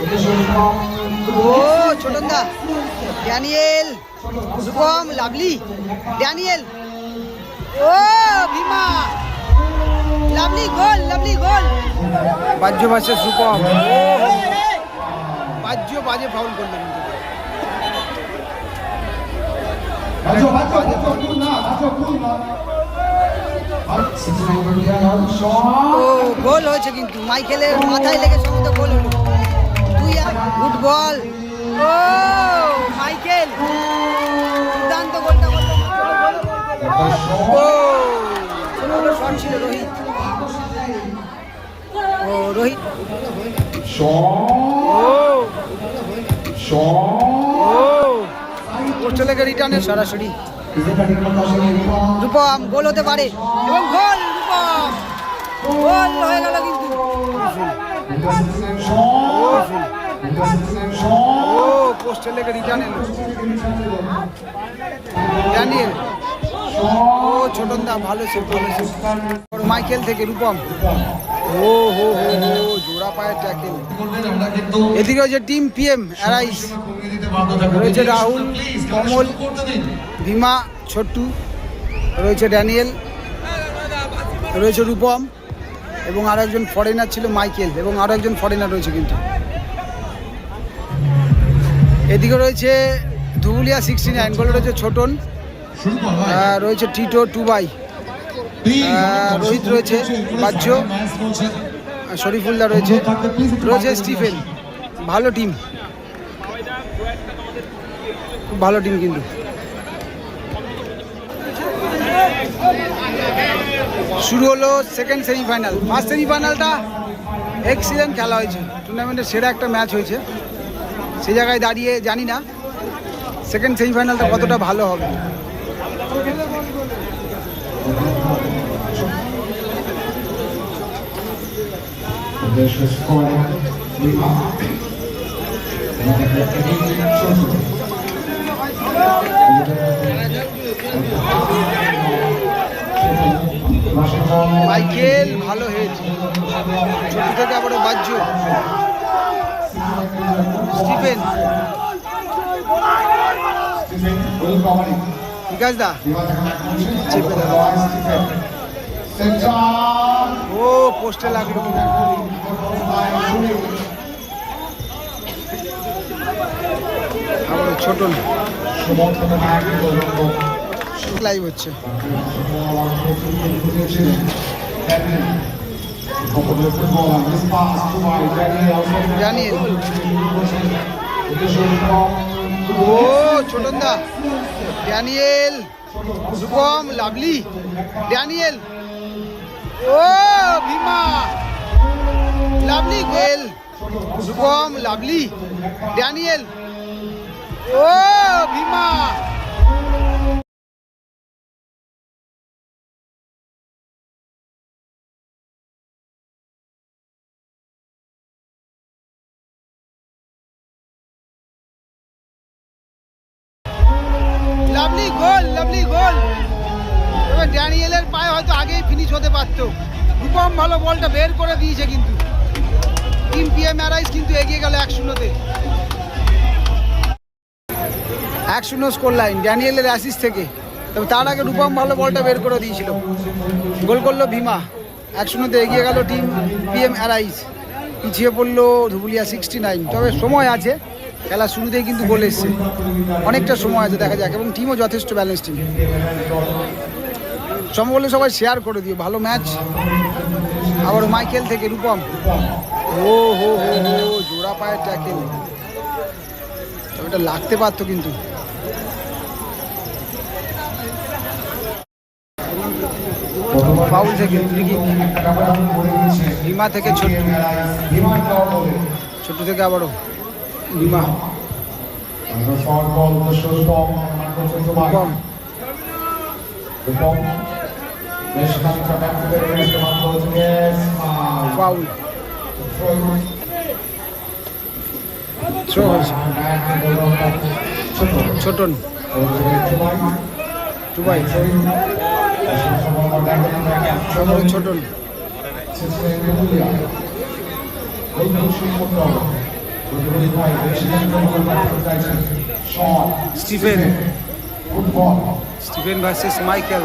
ও ছোটনদা। Daniel Shubham Lovely. Daniel. ও Bhima. Lovely goal Lovely goal. বাজ্য বাজে শুভম। বাজ্য বাজে foul করলেন গোল হয়েছে কিন্তু। মাইকেলের মাথায় লেগে সঙ্গে গোল এক গুড বল ও মাইকেল। দুর্দান্ত গোলটা করল ছিল রোহিত ও রোহিত ও লেগে রিটার্নের সরাসরি। রূপম গোল হতে পারে এবং গোল রূপম। গোল হয়ে গেল কিন্তু। ও পোস্টে লেগে রিটার্ন ও ছোটন দা ভালো সে মাইকেল থেকে রূপম ও হো হো হো জোড়া পায়ের ট্যাকেল এদিকে হচ্ছে টিম পিএম অ্যারাইস রয়েছে রাহুল, কমল, ভীমা, ছোট্টু, রয়েছে ড্যানিয়েল, রয়েছে রূপম, এবং আরও একজন ফরেনার ছিল মাইকেল, এবং আরও একজন ফরেনার রয়েছে কিন্তু। এদিকে রয়েছে ধুবুলিয়া সিক্সটি নাইন গোলে রয়েছে ছোটন রয়েছে টিটো টুবাই রোহিত রয়েছে বাহ্য, আর শরীফুল্লাহ রয়েছে রয়েছে স্টিফেন, ভালো টিম ভালো টিম কিন্তু। শুরু হলো সেকেন্ড সেমিফাইনাল ফার্স্ট সেমিফাইনালটা এক্সিলেন্ট খেলা হয়েছে টুর্নামেন্টের সেরা একটা ম্যাচ হয়েছে। সেই জায়গায় দাঁড়িয়ে জানি না। সেকেন্ড সেমিফাইনালটা কতটা ভালো হবে? মাইকেল ভালো হয়েছে ছোট থেকে আবার বাহ্য স্টিফেন। আছে দা? ও পোস্টে লাগল। আবার ছোট লাইভ হচ্ছে। জানিয়ে ও ছোটন দা ড্যানিয়েল রূপম লাভলি। ড্যানিয়েল। ও, Bhima. Lovely, goal. Rupam Lovely. Daniel. ও, ভীমা। করে দিয়েছে কিন্তু। টিম পিএম অ্যারাইজ কিন্তু এগিয়ে গেল এক শূন্যতে এক শূন্য স্কোর লাইন ড্যানিয়েলের অ্যাসিস থেকে। তবে তার আগে রূপম ভালো বলটা বের করে দিয়েছিল। গোল করল ভীমা। এক শূন্যতে এগিয়ে গেল টিম পিএম অ্যারাইজ পিছিয়ে পড়ল ধুবুলিয়া সিক্সটি নাইন তবে সময় আছে। খেলা শুরুতেই কিন্তু গোল এসছে। অনেকটা সময় আছে, দেখা যাক। এবং টিমও যথেষ্ট ব্যালেন্স টিম সম্ভব সবাই শেয়ার করে দিও। ভালো ম্যাচ আবার মাইকেল থেকে রূপম। ও হো হো হো জোড়া পায়ের ট্যাকেল। তবে এটা লাগতে পারতো কিন্তু। ফাউল থেকে থেকে ছোট ছোট থেকে আবারও। Bhima Chhoton Tubai Chhoton Stephen Stephen versus Michael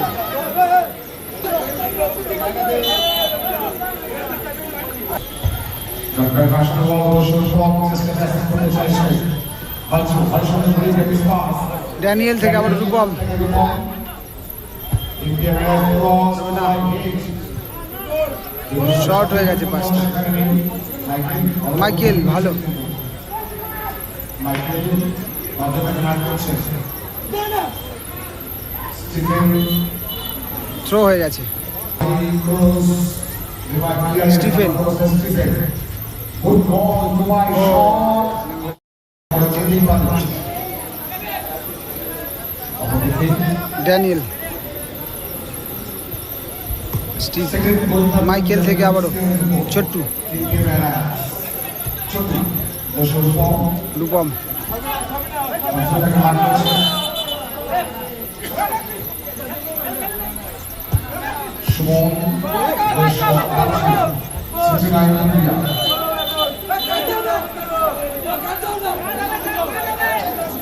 na drugie dystans. Daniel থেকে আবার Rupam Imperial Cross, line eight. Short হয়ে গেছে পাঁচটা মাইকেল ভালো মাইকেল মাধ্যমে মার করছে স্টিফেন থ্রো হয়ে গেছে cross Stephen. Stephen good ball Tubai অপরদিকে ড্যানিয়েল মাইকেল থেকে আবারও। ছোট্টু। ছোট রূপম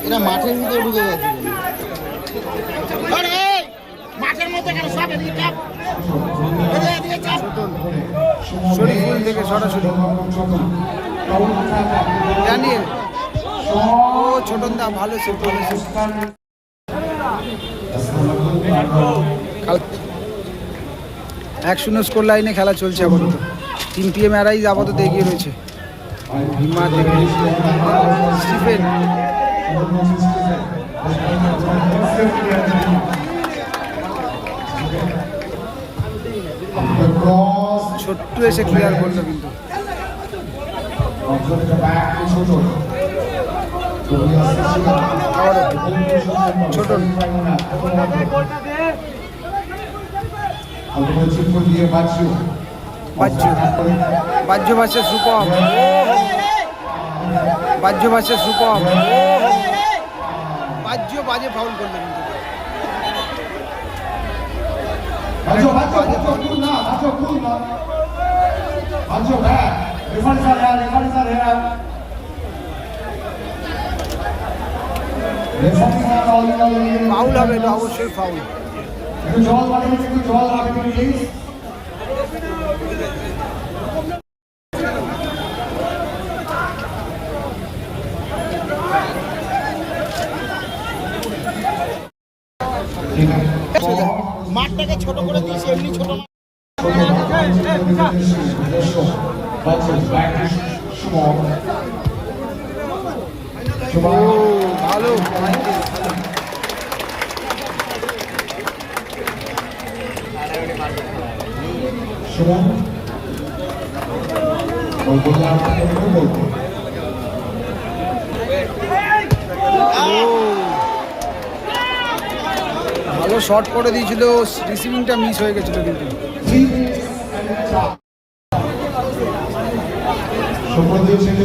এরা মাঠের ভিতরে ঢুকে গেছে। মাঠের মধ্যে কেন সব এদিকে চাপ? এদিকে এদিকে চাপ। শরীফুল থেকে সরাসরি। ড্যানিয়েল ও ছোটন দা ভালো সে ভালো কাল- এক শূন্য স্কোর লাইনে খেলা চলছে আপাতত তিন পি এম এরাই আপাতত এগিয়ে রয়েছে। ভীমা থেকে স্টিফেন। ছোট্ট এসে ক্লিয়ার করল কিন্তু। ছোট। দিয়ে বাঁচিও বাহ্য বাহ্য ভাষা সুপম। বাহ্য ভাষা সুপম। বাহ্য বাজে ফাউল করল কিন্তু। বাঁচো বাঁচো বাঁচো কুল না কুল না। হ্যাঁ রেফারি স্যার হ্যাঁ রেফারি স্যার হ্যাঁ। ফাউল হবে অবশ্যই ফাউল একটু জল পাঠিয়ে একটু জল রাখবেন প্লিজ মাঠটাকে ছোট করে দিয়েছি এমনি ছোট ভালো। সুমন ভালো শট করে দিয়েছিল রিসিভিংটা মিস হয়ে গেছিল কিন্তু। সুপ্রদীপ থেকে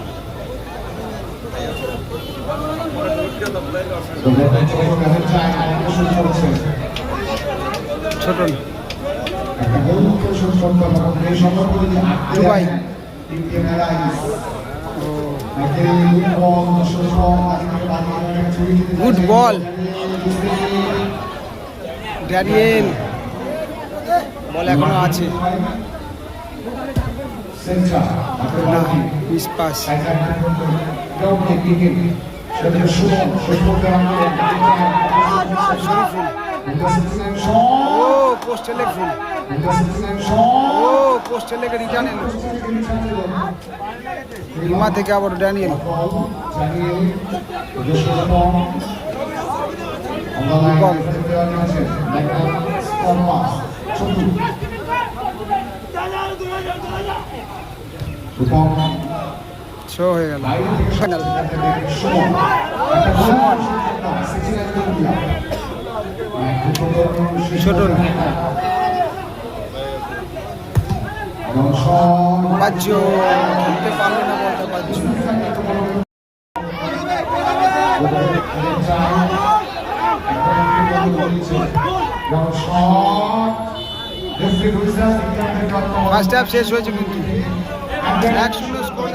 ছোট Tubai. Good ball Daniel ball এখনও আছে। না মিস পাস শরীফুল ও পোস্টে লেগ ফুল ও পোস্টে লেগে রিটার্ন এলো হিমা থেকে আবার ড্যানিয়েল রূপম শো হয়ে গেল। ফার্স্ট হাফ শেষ হয়েছে কিন্তু। এক শূন্য স্কোর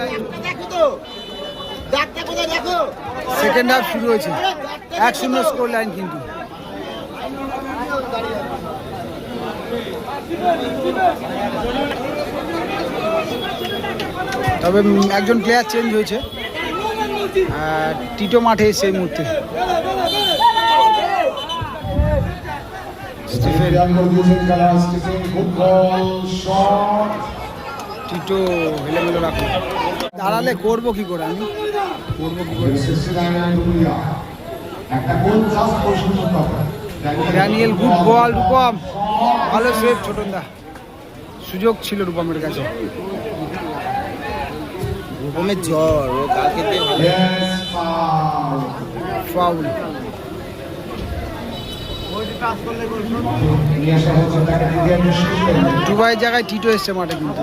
দেখো তো ডাক্তার কোথায় দেখো সেকেন্ড হাফ শুরু হয়েছে। এক শূন্য স্কোর লাইন কিন্তু। তবে একজন প্লেয়ার চেঞ্জ হয়েছে। টিটো মাঠে সেই মুহূর্তে। টিটো হেলেমেলো রাখল। দাঁড়ালে করব কি করে আমি? করব কি করে? Daniel good ball Rupam. ভালো সেভ ছোটনদা। সুযোগ ছিল রূপমের কাছে। রূপমের জ্বর ও কালকে. ফাউল জায়গায় টিটো এসছে মাঠে কিন্তু।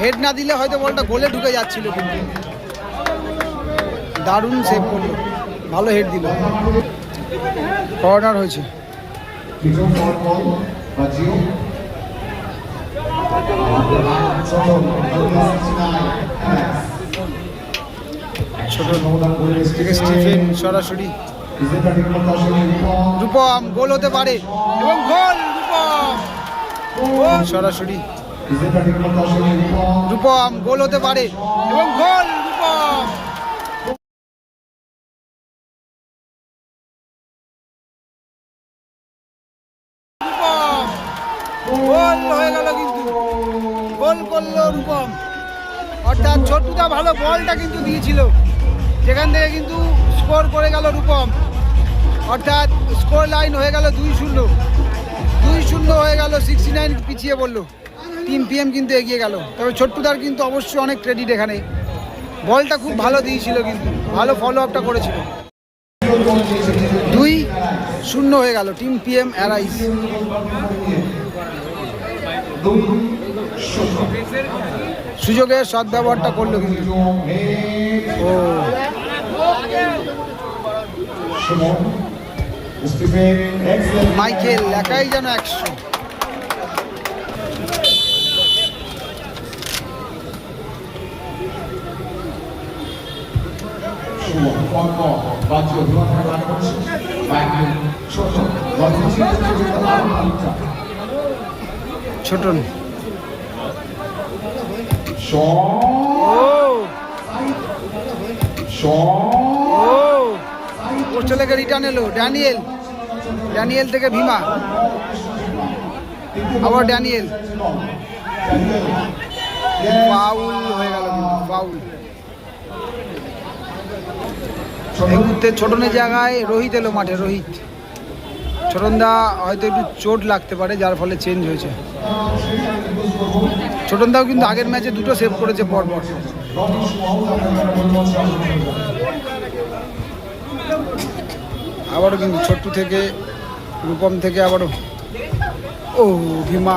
হেড না দিলে হয়তো বলটা গোলে ঢুকে যাচ্ছিল কিন্তু। দারুণ সেভ করল। ভালো হেড দিল। কর্নার হয়েছে। ছোট থেকে স্টিফেন সরাসরি। রূপম গোল হতে পারে। এবং গোল রূপম। সরাসরি। রূপম, গোল হতে পারে। এবং গোল, রূপম। হয়ে গেল কিন্তু। গোল করল রূপম। অর্থাৎ ভালো কিন্তু দিয়েছিল। থেকে কিন্তু স্কোর করে গেল রূপম। অর্থাৎ স্কোর লাইন হয়ে গেল দুই শূন্য। দুই শূন্য হয়ে গেল সিক্সটি নাইন পিছিয়ে পড়ল। টিম পিএম কিন্তু এগিয়ে গেল। তবে ছোট্টুদার কিন্তু অবশ্যই অনেক ক্রেডিট এখানে। বলটা খুব ভালো দিয়েছিল কিন্তু, ভালো ফলো আপটা করেছিল। দুই শূন্য হয়ে গেল টিম পিএম অ্যারাইজ সুযোগের সদ্ব্যবহারটা করল কিন্তু। ও। মাইকেল, একাই যেন একশো। ছোটন। ও। ও ওর চলে গিয়ে রিটার্ন এলো। ড্যানিয়েল ড্যানিয়েল থেকে ভীমা। আবার ড্যানিয়েল বাউল হয়ে গেল কিন্তু ফাউল এই মুহূর্তে ছোটনের জায়গায় রোহিত এলো মাঠে, রোহিত। ছোটনদা হয়তো একটু চোট লাগতে পারে, যার ফলে চেঞ্জ হয়েছে। ছোটনদাও কিন্তু আগের ম্যাচে দুটো সেভ করেছে পরপর। আবারও কিন্তু ছোট্টু থেকে, রূপম থেকে আবারও। ও, ভীমা।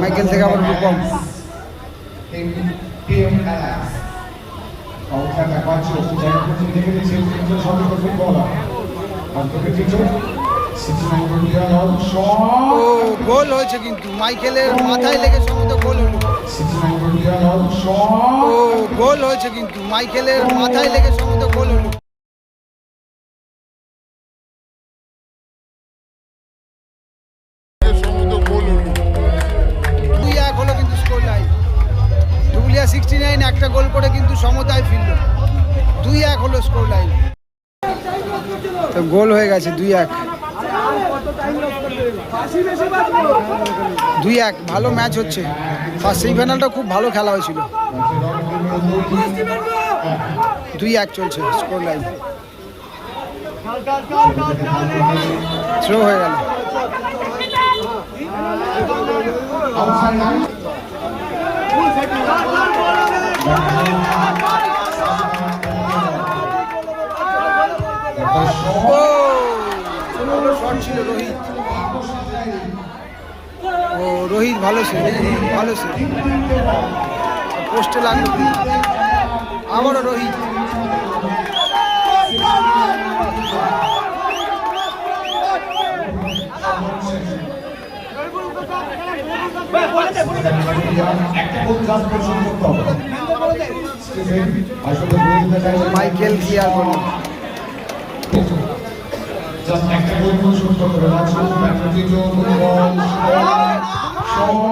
মাইকেল থেকে আবার রূপম গোল হয়েছে কিন্তু। মাইকেলের মাথায় লেগে সমস্ত গোল হলো। গোল হয়েছে কিন্তু। মাইকেলের মাথায় লেগে সমস্ত গোল হলো। ধুবুলিয়া সিক্সটি নাইন একটা গোল করে কিন্তু সমতায় ফিরল। দুই এক হলো স্কোর লাইন তো গোল হয়ে গেছে দুই এক। দুই এক, ভালো ম্যাচ হচ্ছে। ফার্স্ট সেমিফাইনালটা খুব ভালো খেলা হয়েছিল। দুই এক চলছে স্কোর লাইন থ্রো হয়ে গেল। ও ছিল রোহিত ভালো ছিল। ভালো সে পোস্টে লাগল আবারও রোহিত। শট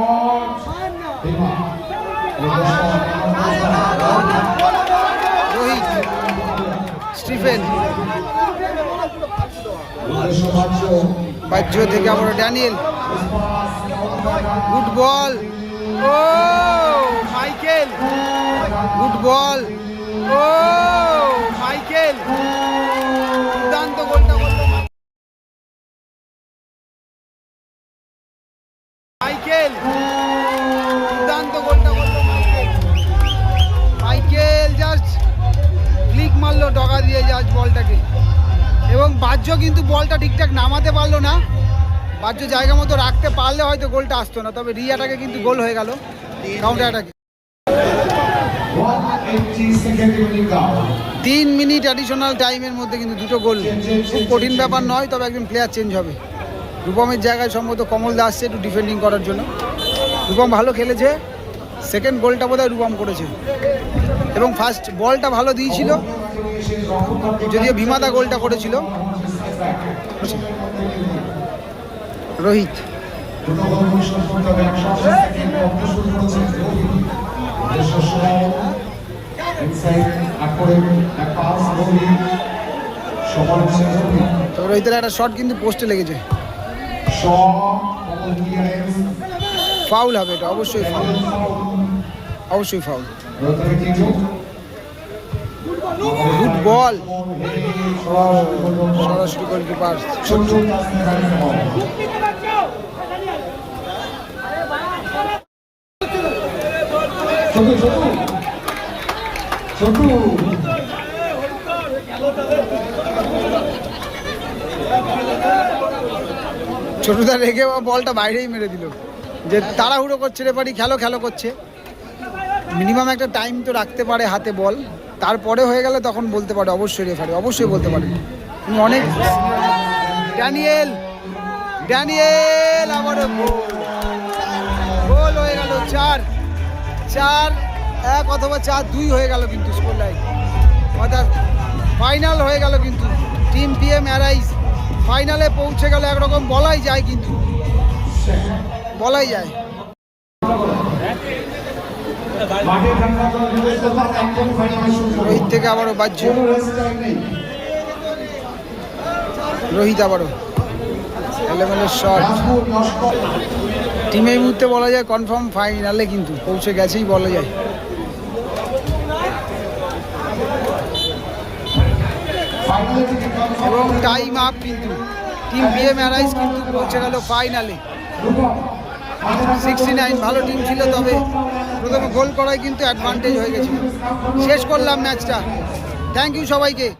এমা রোহিত স্টিফেন থেকে আবার ড্যানিয়েল। গুড বল ও মাইকেল গুড বল ও মাইকেল দুর্দান্ত গোলটা করল মাইকেল দুর্দান্ত গোলটা করল মাইকেল মাইকেল জাস্ট ক্লিক মারলো ডগা দিয়ে জাস্ট বলটাকে। এবং বাহ্য কিন্তু বলটা ঠিকঠাক নামাতে পারল না। বাহ্য জায়গা মতো রাখতে পারলে হয়তো গোলটা আসতো না, তবে রিয়াটাকে কিন্তু গোল হয়ে গেল কাউন্টার অ্যাটাকে তিন মিনিট অ্যাডিশনাল টাইমের মধ্যে কিন্তু দুটো গোল। খুব কঠিন ব্যাপার নয়, তবে একজন প্লেয়ার চেঞ্জ হবে। রূপমের জায়গায় সম্ভবত কমল দাস আসছে একটু ডিফেন্ডিং করার জন্য। রূপম ভালো খেলেছে সেকেন্ড গোলটা বোধহয় রূপম করেছে। এবং ফার্স্ট বলটা ভালো দিয়েছিল, যদিও ভীমাদা গোলটা করেছিল। রোহিত। তো রোহিতের একটা শট কিন্তু পোস্টে লেগেছে। ফাউল হবে এটা, অবশ্যই ফাউল অবশ্যই ফাউল গুড বল সরাসরি গোলকিপার ছোটু ছোটু। ছোটু। ছোটদা রেখে বলটা বাইরেই মেরে দিল। যে তাড়াহুড়ো করছে রেফারি, খেলো খেলো করছে। মিনিমাম একটা টাইম তো রাখতে পারে হাতে বল। তারপরে হয়ে গেলে তখন বলতে পারে, অবশ্যই রেফারি, অবশ্যই বলতে পারে। অনেক ড্যানিয়েল ড্যানিয়েল, আবারও গোল। গোল হয়ে গেল চার। চার, এক অথবা চার, দুই হয়ে গেল কিন্তু স্কোর লাইন অর্থাৎ ফাইনাল হয়ে গেল কিন্তু। টিম পিএম অ্যারাইজ ফাইনালে পৌঁছে গেল একরকম, বলাই যায় কিন্তু। বলাই যায়। রোহিত থেকে আবারও নেই রোহিত আবারও। এলেভেনের শট টিম এই মুহূর্তে বলা যায় কনফার্ম ফাইনালে কিন্তু পৌঁছে গেছেই বলা যায়। এবং টাইম আপ কিন্তু টিম বিএম অ্যারাইজ কিন্তু পৌঁছে গেল ফাইনালে সিক্সটি নাইন ভালো টিম ছিল তবে প্রথমে গোল করাই কিন্তু অ্যাডভান্টেজ হয়ে গেছিল। শেষ করলাম ম্যাচটা থ্যাংক ইউ সবাইকে।